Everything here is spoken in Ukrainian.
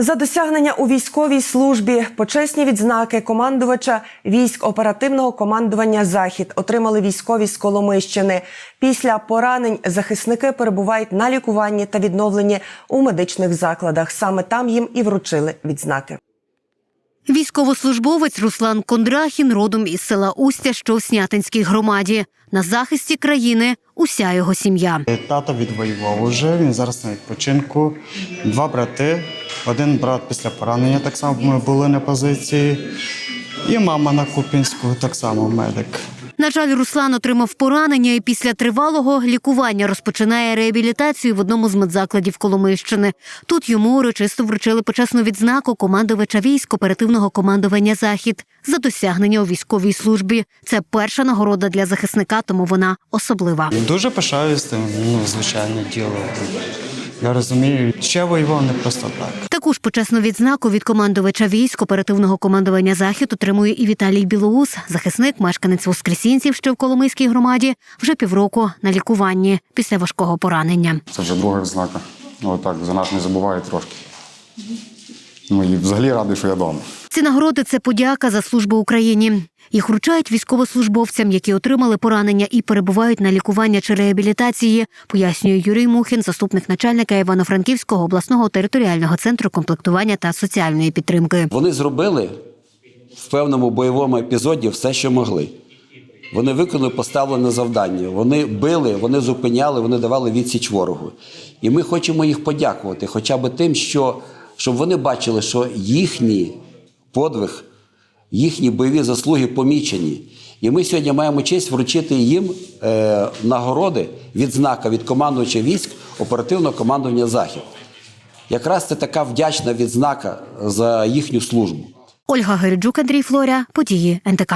За досягнення у військовій службі почесні відзнаки командувача військ оперативного командування Захід отримали військові з Коломищини. Після поранень захисники перебувають на лікуванні та відновленні у медичних закладах. Саме там їм і вручили відзнаки. Військовослужбовець Руслан Кондрахін родом із села Устя, що в Снятинській громаді. На захисті країни уся його сім'я. Тато відвоював уже, він зараз на відпочинку. Два брати, один брат після поранення так само ми були на позиції. І мама на Купінську, так само медик. На жаль, Руслан отримав поранення і після тривалого лікування розпочинає реабілітацію в одному з медзакладів Коломийщини. Тут йому урочисто вручили почесну відзнаку командувача військ оперативного командування Захід за досягнення у військовій службі. Це перша нагорода для захисника, тому вона особлива. Дуже пишаюсь тим, ну, звичайне діло. Я розумію, ще воював не просто так. Таку ж почесну відзнаку від командувача військ оперативного командування Захід отримує і Віталій Білоус, захисник, мешканець Воскресінців, що в Коломийській громаді, вже півроку на лікуванні після важкого поранення. Це вже друга відзнака. Ну так, за нас не забуває трошки. Ну і взагалі радий, що я вдома. Ці нагороди це подяка за службу Україні. Їх вручають військовослужбовцям, які отримали поранення і перебувають на лікуванні чи реабілітації, пояснює Юрій Мухін, заступник начальника Івано-Франківського обласного територіального центру комплектування та соціальної підтримки. Вони зробили в певному бойовому епізоді все, що могли. Вони виконали поставлене завдання. Вони били, вони зупиняли, вони давали відсіч ворогу. І ми хочемо їх подякувати, хоча б тим, що, щоб вони бачили, що їхній подвиг, їхні бойові заслуги помічені. І ми сьогодні маємо честь вручити їм е, нагороди відзнака від командувача військ оперативного командування Захід. Якраз це така вдячна відзнака за їхню службу. Ольга Гериджук, Андрій Флоря, події НТК.